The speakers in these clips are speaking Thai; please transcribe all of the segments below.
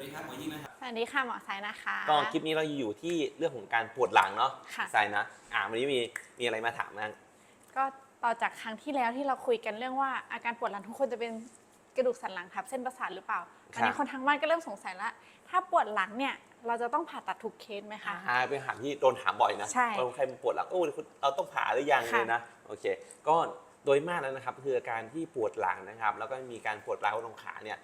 วัสดีครับหมอยิ่งนะครับ สวัสดีค่ะหมอสายนะคะ ก็คลิปนี้เราอยู่ที่เรื่องของการปวดหลังเนาะค่ะใช่นะ อ่าวันนี้มีมีอะไรมาถามบ้างก็ต่อจากครั้งที่แล้วที่เราคุยกันเรื่องว่าอาการปวดหลังทุกคนจะเป็นกระดูกสันหลังทับเส้นประสาทหรือเปล่าตอนนี้คนทางบ้านก็เริ่มสงสัยละถ้าปวดหลังเนี่ยเราจะต้องผ่าตัดทุกเคสไหมคะ อ่าเป็นคำถามที่โดนถามบ่อยนะใช่ว่าใครปวดหลังโอ้คุณเราต้องผ่าหรือยังค่ะ เลยนะโอเค ก็โดยมากแล้วนะครับคืออาการที่ปวดหลังนะครับ แล้วก็มีการปวดร้าวตรงขาเนี่ย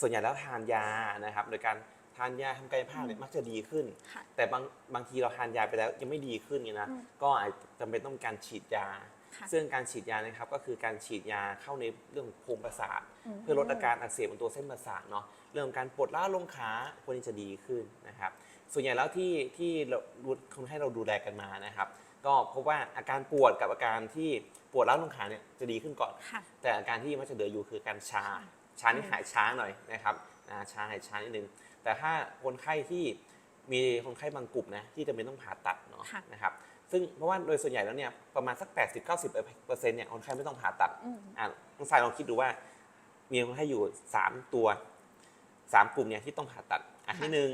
ส่วนใหญ่แล้วทานยานะครับ โดยการทานยาทำกายภาพเนี่ยมักจะดีขึ้น ค่ะ แต่บางบางทีเราทานยาไปแล้วยังไม่ดีขึ้นเนี่ยนะอืมก็อาจจำเป็นต้องการฉีดยา ค่ะซึ่งการฉีดยานะครับก็คือการฉีดยาเข้าในเรื่องของโพรงประสาทมเพื่อลดอาการอักเสบบนตัวเส้นประสาทเนาะเรื่องของการปวดล้าวลงขาพวกนี้จะดีขึ้นนะครับ ส่วนใหญ่แล้วที่ที่เราคนให้เราดูแลกันมานะครับ ก็พบว่าอาการปวดกับอาการที่ปวดล้าวลงขาเนี่ยจะดีขึ้นก่อน ค่ะ แต่อาการที่มักจะเหลืออยู่คือการชาค่ะ ชานี่หายช้าหน่อยนะครับอ่าชาหายช้านิดนึง แต่ถ้าคนไข้ที่มีคนไข้บางกลุ่มนะที่จำเป็นต้องผ่าตัดเนาะค่ะนะครับซึ่งเพราะว่าโดยส่วนใหญ่แล้วเนี่ยประมาณสัก 80-90%เปอร์เซ็นต์เนี่ยคนไข้ไม่ต้องผ่าตัดอืมอะน้องสายลองคิดดูว่า มีคนไข้อยู่ 3 ตัว 3 กลุ่มเนี่ยที่ต้องผ่าตัดอันที่หนึ่ง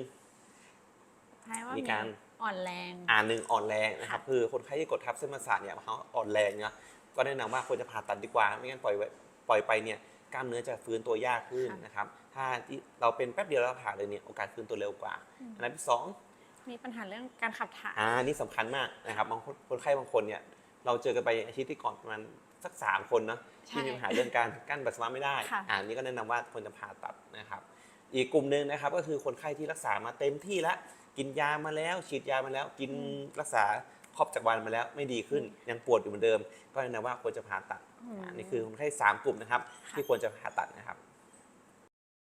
ใช่ว่ามีมีการอ่อนแรงอ่านหนึ่งอ่อนแรงนะครับค่ะคือคนไข้ที่กดทับเส้นประสาทเนี่ยเขาอ่อนแรงเนาะก็แนะนำว่าควรจะผ่าตัดดีกว่า ไม่งั้นปล่อยไว้ปล่อยไปเนี่ย กล้ามเนื้อจะฟื้นตัวยากขึ้นนะครับ ถ้าที่เราเป็นแป๊บเดียวแล้วผ่าเลยเนี่ยโอกาสฟื้นตัวเร็วกว่า อันดับที่สองมีปัญหาเรื่องการขับถ่ายอ่านี่สำคัญมากนะครับบางคนคนไข้บางคนเนี่ยเราเจอกันไปอาทิตย์ที่ก่อนประมาณสักสามคนเนาะใช่ที่มีปัญหาเรื่องการกั้นปัสสาวะไม่ได้ค่ะอ่านี่ก็แนะนำว่าควรจะผ่าตัดนะครับ อีกกลุ่มหนึ่งนะครับก็คือคนไข้ที่รักษามาเต็มที่แล้วกินยามาแล้วฉีดยามาแล้วกินรักษา ครอบจักรวาลมาแล้วไม่ดีขึ้นยังปวดอยู่เหมือนเดิม ก็แนะนำว่าควรจะผ่าตัดอืมอ่านี่คือคนไข้สามกลุ่มนะครับค่ะที่ควรจะผ่าตัดนะครับ